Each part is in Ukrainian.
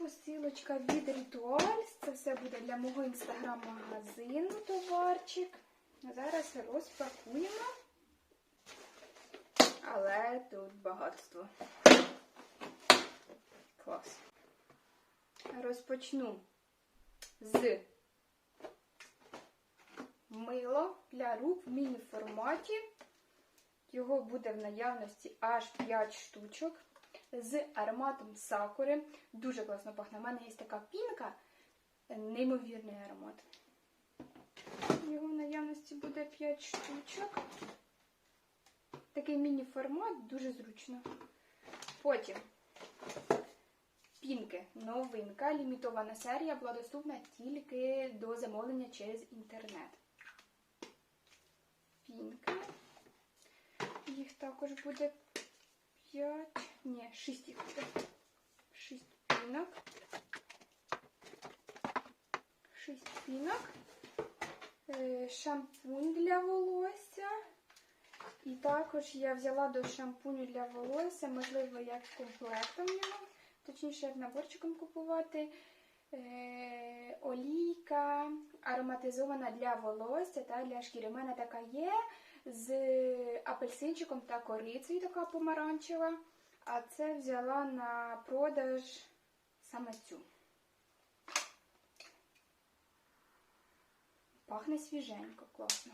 посилочка від Rituals. Це все буде для мого інстаграм-магазину товарчик. Зараз розпакуємо. Але тут багатство. Клас. Розпочну з мило для рук в міні-форматі. Його буде в наявності аж 5 штучок з ароматом сакури. Дуже класно пахне. У мене є така пінка, неймовірний аромат. Його наявності буде 5 штучок. Такий міні-формат, дуже зручно. Потім пінки, новинка, лімітована серія була доступна тільки до замовлення через інтернет. Пінки. Їх також буде 5, ні, 6 їх буде. 6 пінок. 6 пінок. Е, Шампунь для волосся. І також я взяла до шампуню для волосся, можливо, як комплектом його, точніше, як наборчиком купувати. Е, олійка ароматизована для волосся та для шкіри. У мене така є з апельсинчиком та корицею, така помаранчева. А це взяла на продаж саме цю. Пахне свіженько, класно.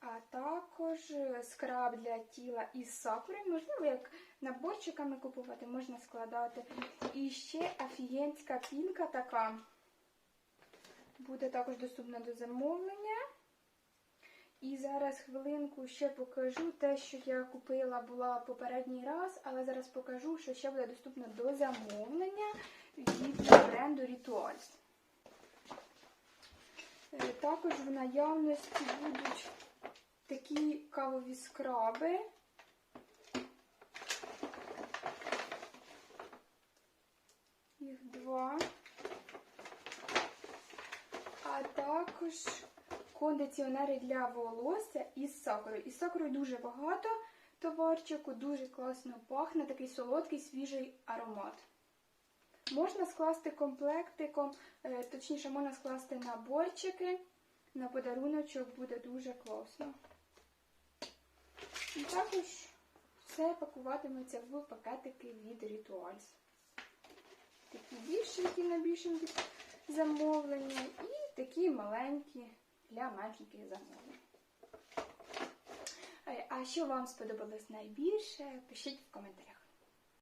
А також скраб для тіла із сакури. Можливо, як наборчиками купувати, можна складати. І ще офігенська пінка така. Буде також доступна до замовлення. І зараз хвилинку ще покажу те, що я купила була попередній раз, але зараз покажу, що ще буде доступно до замовлення від бренду Rituals. Е, Також в наявності будуть такі кавові скраби. Їх два. А також кондиціонери для волосся із сакурою. Із сакурою дуже багато товарчику, дуже класно пахне, такий солодкий свіжий аромат. Можна скласти комплектиком, е, точніше, можна скласти наборчики. На подаруночок буде дуже класно. І також все пакуватиметься в пакетики від Rituals. Такі більшенькі на більшенькі замовлення і такі маленькі для маленьких замовлень. А що вам сподобалось найбільше, пишіть в коментарях.